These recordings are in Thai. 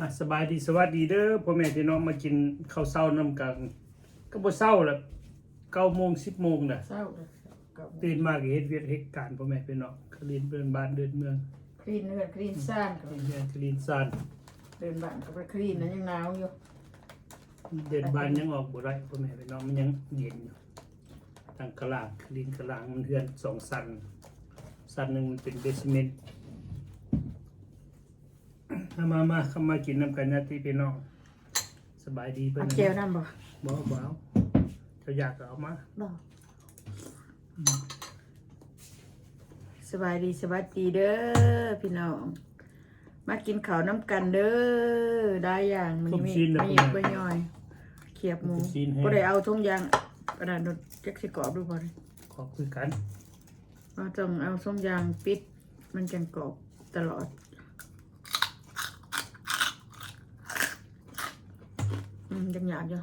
อะสบายดีสวัสดีเด้อพ่อแม่พี่น้องมากินข้าวเช้านำกันก็บ่เช้าละ9โมง10โมงน่ะเศร้าเลยกับตื่นมาก็เฮ็ดเวียกเฮ็ดการพ่อแม่พี่น้องคลีนเดินบ้านเดินเมืองคลีนเนื้อคลีนซ่านกับคลีนเรือนคลีนซานเดินบ้านกับไปคลีนนะยังหนาวอยู่เดินบ้านยังออกบ่ได้พ่อแม่พี่น้องมันยังเย็นอยู่ทางกะลางคลีนกะลางมันเฮือนสองสันสันหนึงมันเป็นเบสเมนต์ มามามาเข้ามากินน้ำกันนะที่พี่น้องสบายดีเพิ่นเอานะเจลน้ำบ่บ่บ่เอาเจ้าอยากก็เอามาบ่สบายดีสวัสดีเด้อพี่น้องมากินข้าวน้ำกันเด้อได้อย่างมันมีไม่หยิบไปย่อยเขียบหมูก็ได้เอาทุ่งยางกระดาษดจักสิกรอบดูบ่เลยขอคุยกันเราต้องเอาทุ่งยางปิดมันจังกรอบตลอด อืมจังหยาบอยู่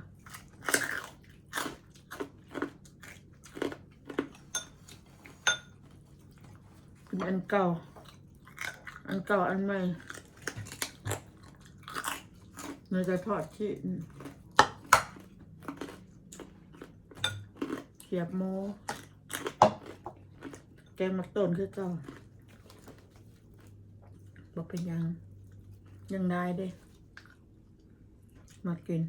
เป็นอันเก่า อันเก่าอันใหม่เราจะทอดที่เขียบหมูแกงมักต้นคือเก่าบอกเป็นยังยังได้เด้มากิน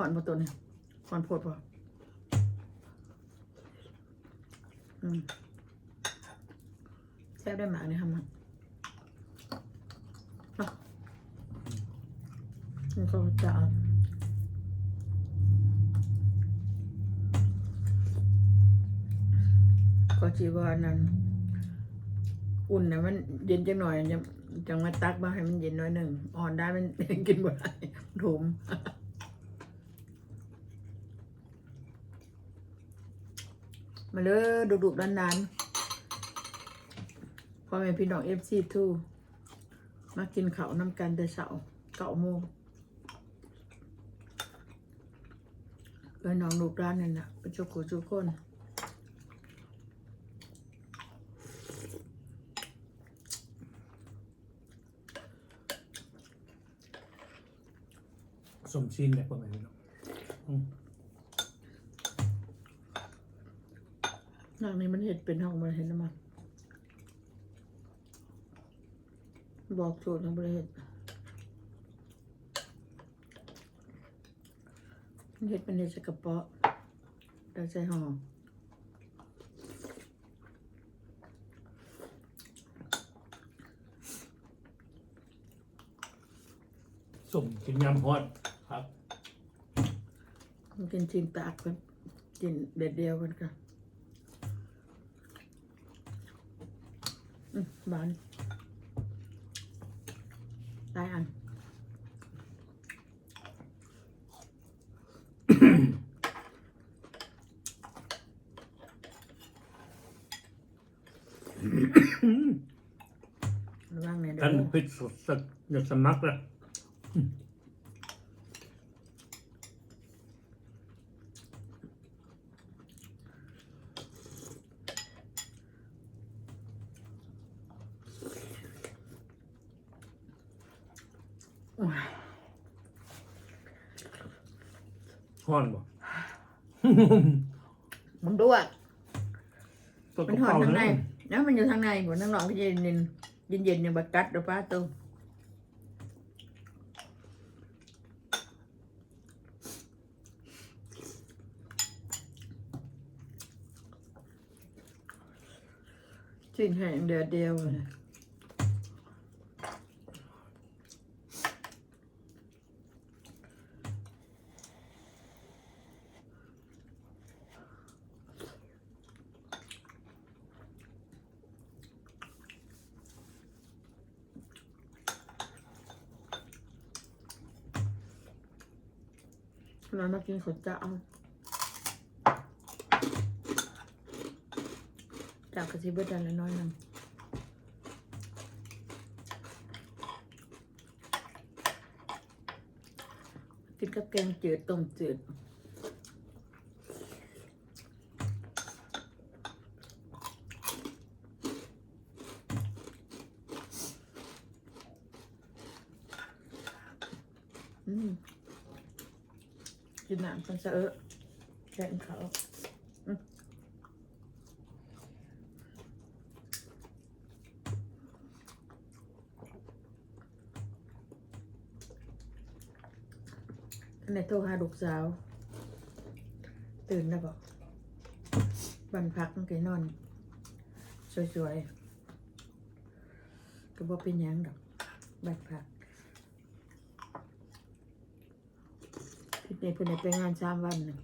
หอนมาตัวนี้หอนโพดปะอืมแซ่บได้หมาเนี่ยทำมันอะมันก็จะเอาก็จีว่านั้น อุ่นนะมันเย็นจังหน่อยจะจังมาตักมาให้มันเย็นน่อยหนึ่งอ่อนได้มันกินบ่ได้ถุม มาเลยดุๆนานๆพ่อแม่พี่น้องเอฟซีทูมากินข้าวน้ำกันแต่เช้าเก้าโมงเออน้องลูกร้านนั่นน่ะไปจุกหูจุกคนสมชินเนี่ยประมาณนี้เนาะ อืมนางนี้มันเห็ดเป็นห้องมันเห็นน้ำมันบอกสูตรของบริเห็ดมันเห็ดเป็นเห็ดใส่กระเป๋อแล้วใส่ห่อสมกินยำฮอดครับ มันกินชินตากกันกินเด็ดเดียวกันกัน อืมบานได้อัน ระวังในอยเด้ท่านอ พิษสดสดอยากสมัครละ โอ้ย ฮ้อนบ่มันด้วยตัวกมัระนหอนเป๋าทางในเลยแล้วมันอยู่ทางในหัวทั้งหลองก็เย็นเย็นเย็นเย็นๆอย่างบักกัดเดี๋ยวป้าตุ้มสิ่งแห่งเดียวเดียวเลย เรามากินขนจะเอาจากกระซิบเบิดดันละน้อยหนึงกินกับแกงจืดต้มจืด อืม กินน้ำกันซะเออแกงเขาอืมอันไหนโทรหาลูกสาว ตื่นแล้วบอกบันพักมันก็นอน สวยๆก็บอกเป็นหยังดอกบันพักพี่เนยเพื่อนไปงานสามวันหนึ่ง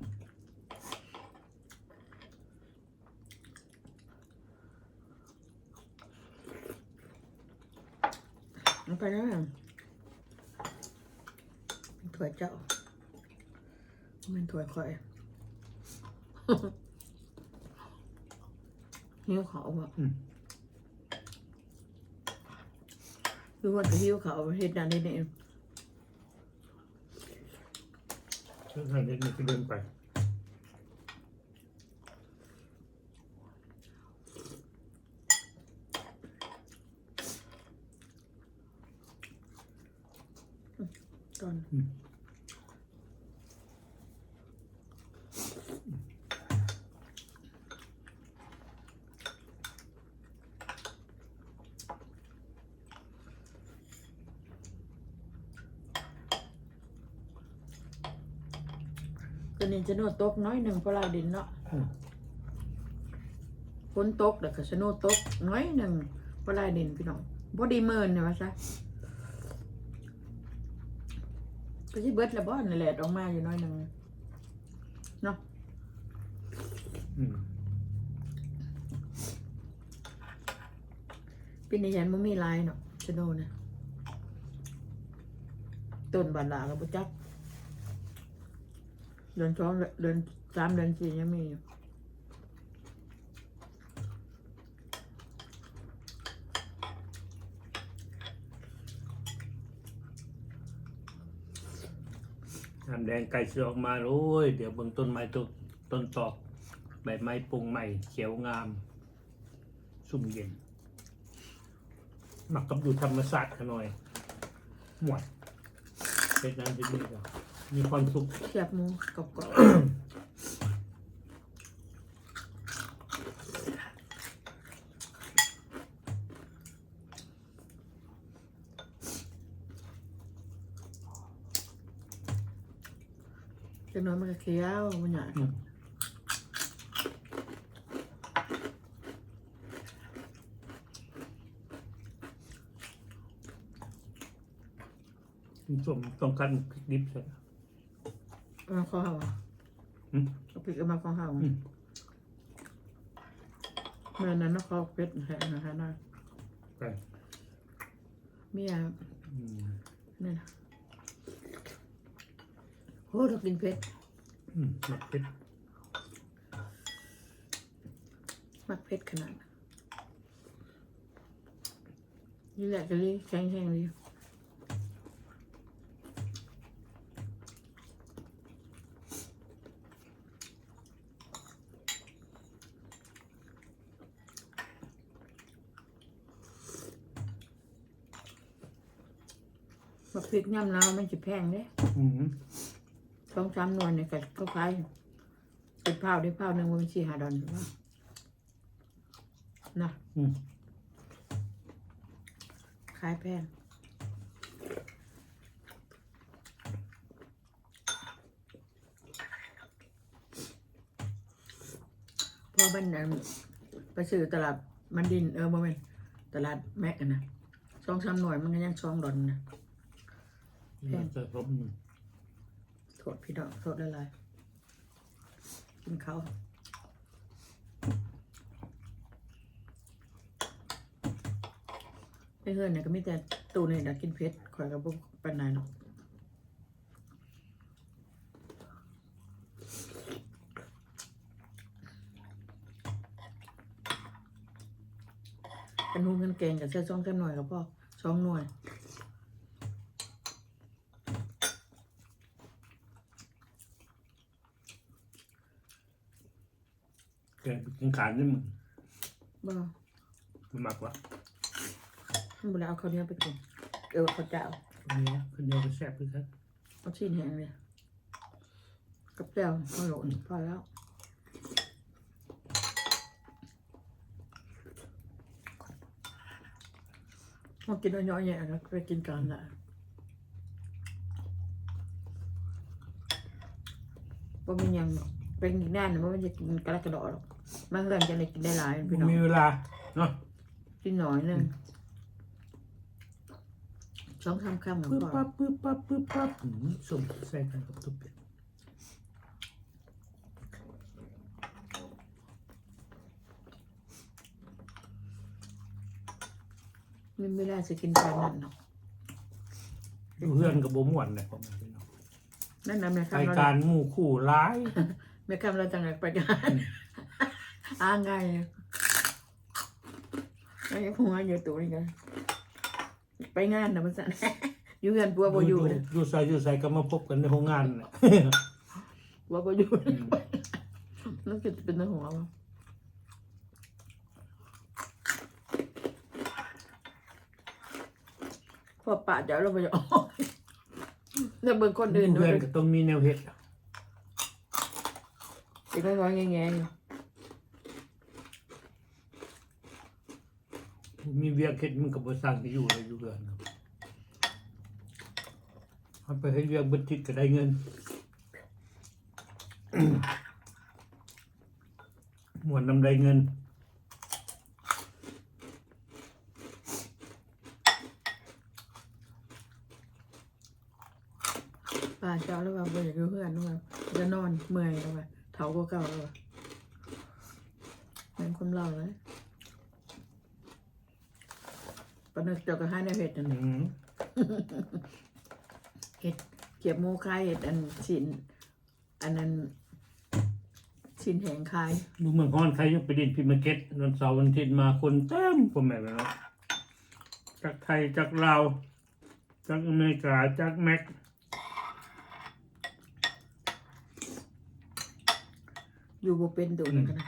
มันไปแล้วยังเป็นถั่วเจ้า มันถั่วคอยหิวเขาวอะอืมคือว่าจะหิวเขาวเฮ็ดนั่นนี่นี่ถ้าทางเด็กนี่ก็เดินไปตอน นี้จะโนดตกน้อยหนึ่งเพราะลายดินเนาะอืมฝนตกแล้วก็สโนดตกน้อยหนึ่งเพราะลายดินพี่น้องบ่ดีเมินเนี่ยว่าซะก็สิเบิดละบ่นั่นแหละออกมาอยู่น้อยหนึ่งเนาะอืมปีนี้ยันบ่มีลายเนาะสโนนะต้นบานหลาก็บ่จัก เดือนสองเดือนสามเดือนสี่ยังมีอยู่น้ำแดงไก่เสือออกมาโอ้ย เดี๋ยวเบิ่งต้นไม้ต้นต้นตอกใบไม้ปรุงใหม่ เขียวงาม สุ่มเย็น หมักกับอยู่ธรรมศาสตร์กันหน่อย หมวดเป็นนั้นเป็นนี่ก็ มีความสุขเสียบหมูกรอบๆจังน้อยมันก็เคี้ยวมันหยาดอืมคุณผู้ชมต้องการพริกดิบใช่ไหมเอา มาข้อเห่าอะอืม เอาพริกเอามาข้อเห่าอืม เมื่อนั้นนะเขาเป็ดแห้งนะคะนะไปเมียอืมนี่นะโอ้เรากินเผ็ดอืมหมักเผ็ดมักเผ็ดขนาดนั้นนี่แหละจะรีแข็งแข็งๆ ดีบักพริกย่ำน้ำมันจะแพงเด้อืมสองสามหน่วยเนี่ยก็ก็ขายเป็นข้าวได้ข้าวหนึ่งมันสี่หาดอนถูกปะนะอืม ขายแพงเพราะมันนั้นไปซื้อตลาดมันดินเออบ่แม่นตลาดแม็กอะนะสองสามหน่วยมันก็ยังสองดอนนะ นี่จะรบมือโทษพี่ดอกโทษละลายกินข้าวไอ้เฮือนเนี่ยก็มีแต่ตูนี่นะกินเผ็ดข่อยกับบุกปานนายเนาะเป็นหุ้งกันแกงกับเสื้อช่องแค่หน่วยกับพ่อช่องหน่วย แกงกินขานนี่มึงบ่มันมากกว่ามันบ่ได้เอาข้าวเหนียวไปกินเออข้าวเจ้าอันนี้คนเดียวก็แซ่บเลยครับเอาชิ้นแห้งเลยกับแก้วพอโหลนพอแล้วมากินน้อยๆแย่แล้วไปกินกันละบ่มีหยังหรอกเป็นอีกด้านนะมันจะกินกระดกกระดอหรอก บางเรื่องจะได้กินได้หลายพี่น้องมีเวลาเนาะกินหน่อยหนึงสองคำคำกับปึ๊บพ่อปั๊บปึ๊บปั๊บปึ๊บปั๊บอืมส้มใส่กันกับทุกเป็ดมันไม่ได้จะกินปลานั่นเนาะอยู่เพื่อนกับบ่ม่วนเลยผมพี่น้องนั่นนะแม่รายคำเราการหมู่คู่ร้าย แม่คำเราจังไหนไปกันอ้างไงไอ้หัวอยู่ตัวนี้กัน ไปงานนะมันสั่นอยู่เงินปัวบ่อยู่เลยอยู่ใส่อยู่ใส่ก็มาพบกันในโรงงานน่ะปัวบ่อยู่นั่นคือเป็นหัววะพอปะเดี๋ยวเราไปออกแล้วเบิ่งคนอื่นอยู่ด้วเพื่ยอนก็ต้องมีแนวเฮ็ดเด็กน้อยๆแง่ๆอยู่ มีเวียเฮ็ดมันก็บ่สร้างที่อยู่เลยอยู่เพื่อนครับไปให้เวียกบิดทิศก็ได้เงินหมวนนำได้เงินป่าเจ้าแล้วว่าบ่อยากอยู่เพื่อนแล้วว่าจะนอนเมื่อยแล้วว่าเฒ่าก็เก่าแล้วว่าเป็นคนเล่าเลย ปนึกเจ้าก็ให้ในเห็ดนั่นอืมเห็ดเกียบหมูคายเห็ดอันชิ้นอันนั้นชิ้นแหงคายดูเมืองฮอนใครยกไปดินพิมาร์เก็ตวันเสาร์วันอาทิตย์มาคนเต็มผมแม่นแล้วจากไทยจากลาวจากอเมริกาจากแม็กอยู่บ่เป็นตัวนั้นกันนะ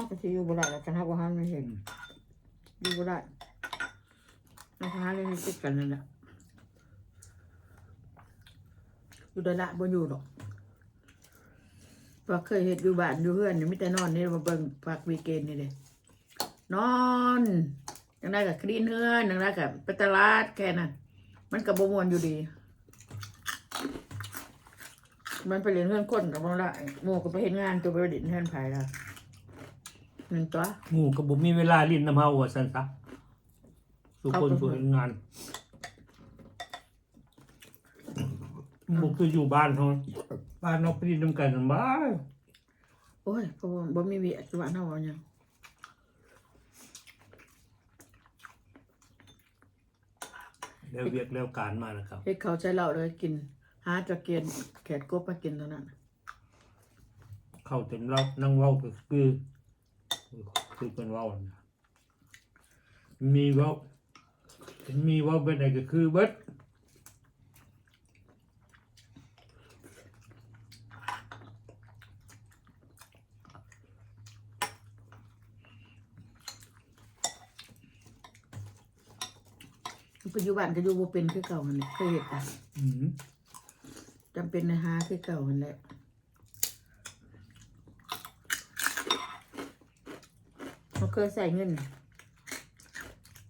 าก็สิอยู่บ่ได้แล้วกันห้าบ่ห้ามไม่เห็นอยู่บ่ได้แล้วก็ห้าเลยติดกันนั่นแหละอยู่ได้ละบ่อยู่ดอกว่าเคยเฮ็ดอยู่บ้านอยู่เพื่อนนี่มีแต่นอนนี่มาเบิ่งฝากวีเกนนี่เด้นอนจังได้กับคลีนเฮือนจังได้กับไปตลาดแค่นั้นมันก็บ่ม่วนอยู่ดี มันไปเรียนเพื่อนคนกับบ่ได้หมู่ก็ไปเฮ็ดงานตัวไปเดินเพื่อนไผล่ะ หนึ่งตัว หมู่ก็บ่มีเวลาลิ้นน้ำเฮาว่าซั่นซะทุกคนเอาไปผู้เฮ็ดงานบ่คืออยู่บ้านเฮาบ้านเฮาไปดินนำกันสบายโอ้ยเพราะว่าบ่มีเวียกว่าเฮาเอาหยังแล้วเวียกแล้วการมาแล้วครับ เฮ็ดเขาวใช้เหล้าเลยกิน หาจะเกียนแขกกบมากินเท่านั้น เข้าเต็มเรานั่งเว้าก็คือ คือเพิ่นเว้าน่ะมีเว้ามีเว้าเป็นไดก็คือเบิดปัจจุบันก็อยู่บ่เป็นคือเก่าหั่นแหละเคยเฮ็ดอะอืมจำเป็นนะหาคือเก่าหั่นแหละ เคยใส่เงิน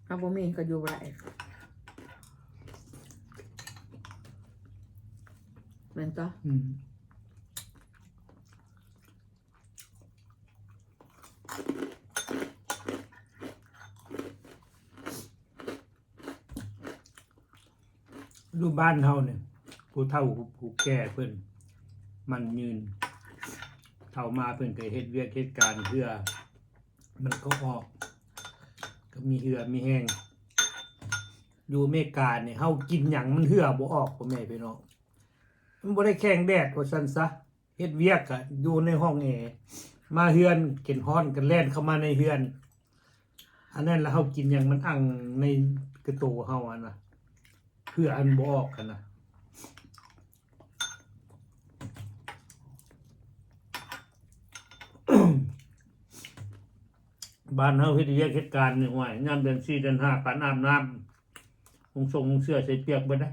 ถ้าบ่มีก็อยู่ได้แม่นต่ออืมดูบ้านเฮาเนี่ยผู้เฒ่าผู้แก่เพิ่นมันยืนเฒ่ามาเพิ่นก็เฮ็ดเวียกเฮ็ดการเพื่อ มันก็ออกก็มีเหือมีแห้งอยู่เมกาเนี่ยเฮากินหยังมันเหือบ่ออกพ่อแม่พี่น้องมันบ่ได้แข่งแดดว่าซั่นซะเฮ็ดเวียกอะอยู่ในห้องแอร์มาเฮือนกินฮ้อนกันแล่นเข้ามาในเฮือน อันนั้นแล้วเฮากินหยังมันอั่งในกระโตเฮาอะนะพื่ออันบออกกันนะ บ้านเฮาเฮ็ดแยกเหตุการณ์นี่ห่วยยามเดือน4เดือน5การอาบน้ำคงทรงเสื้อใส่เปียกไปไดนะ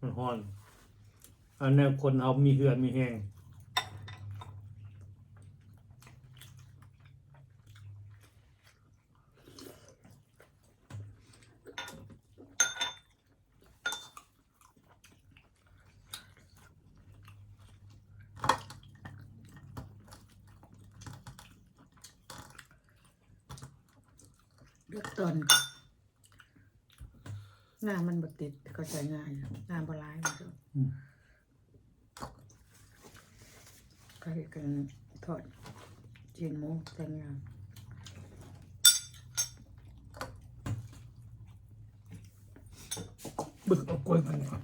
มันห้อน อันนี้คนเอามีเหือมีแห้ง เลือกตอนงานมันบดติดก็ใช้ง่ายงานบหลายมันก็อืมก็เฮ็ดกันทอดเจียนหมูแต่งงานบึกเอากล้วยมันก่อน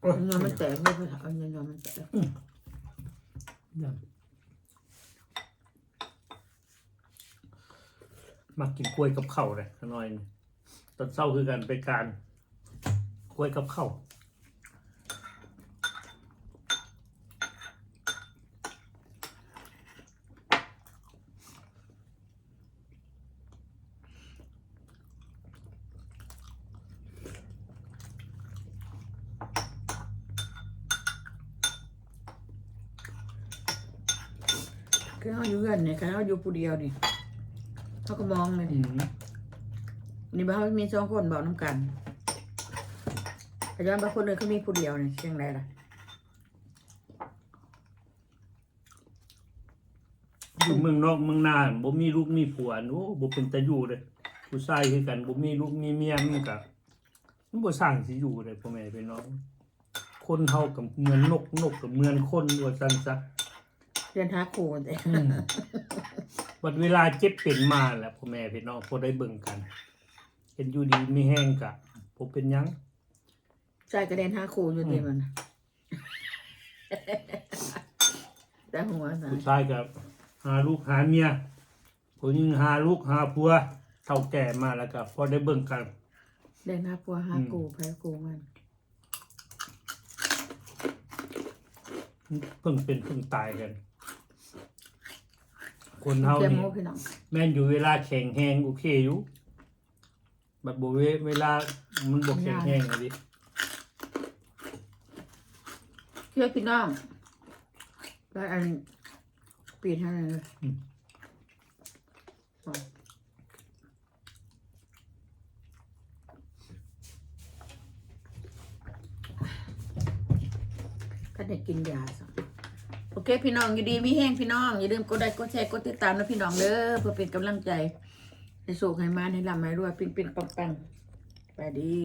โอ้ยเอาเงินมันแตกไม่พอเอาเงินเงินมันแตก เนี่ย มากินกล้วยกับข้าวเลยขน้อยตอนเศร้าคือกันไปการกล้วยกับข้าวคือเขาอยู่กันเนี่ยเขาอยู่ผู้เดียวนี่ เขาก็มองเลย อืมนี่บ้านเขามีสองคนบอกน้ำกันแต่ย้อนบางคนเลยเขามีผู้เดียวเนี่ยเชียงไรล่ะอยู่เมืองนอกเมืองนาบ่มีลูกมีผัวโอ้บ่เป็นตาอยู่เลยผู้ชายคือกันบ่มีลูกมีเมียมันก็มันบ่สร้างสิอยู่เลยพ่อแม่พี่น้อง คนเฮากับเหมือนนกนกกับเหมือนคนว่าซั่นซะ เรียนหาครูแต่อืมบัดเวลาเจ็บเป็นมาแหล้วพ่อแม่พี่น้องพอได้เบิ่งกันเห็นอยู่ดีไม่แห้งกะผมเป็นหยัง ใช่ก็เรียนหาครูอยู่เต็มมันแต่หัวนะผู้ชายกับหาลูกหาเมียผู้หญิงหาลูกหาผัวเท่าแก่มาแล้วก็พอได้เบิ่งกันเรียนหาปัวหาครูแพ้ครูมันเพิ่งเป็นเพิ่งตายกัน คนเฮาเจ้านี่โมพี่น้องแม่นอยู่เวลาแข็งแห้งโอเคอยู่บัดบ่เวเวลามันบ่แข็งแห้งอะดิเชื่อพี่น้องแล้วอันปีนให้หน่อยเลยอ๋อก็ได้กินยาสัก โอเค พี่น้องอยู่ดีมีแห้งพี่น้อง อย่าลืมกดไลค์กดแชร์กดติดตามนะพี่น้องเด้อเพื่อเป็นกำลังใจให้โชคให้มาให้ลำให้รวยเป็นเป็นปังไปดี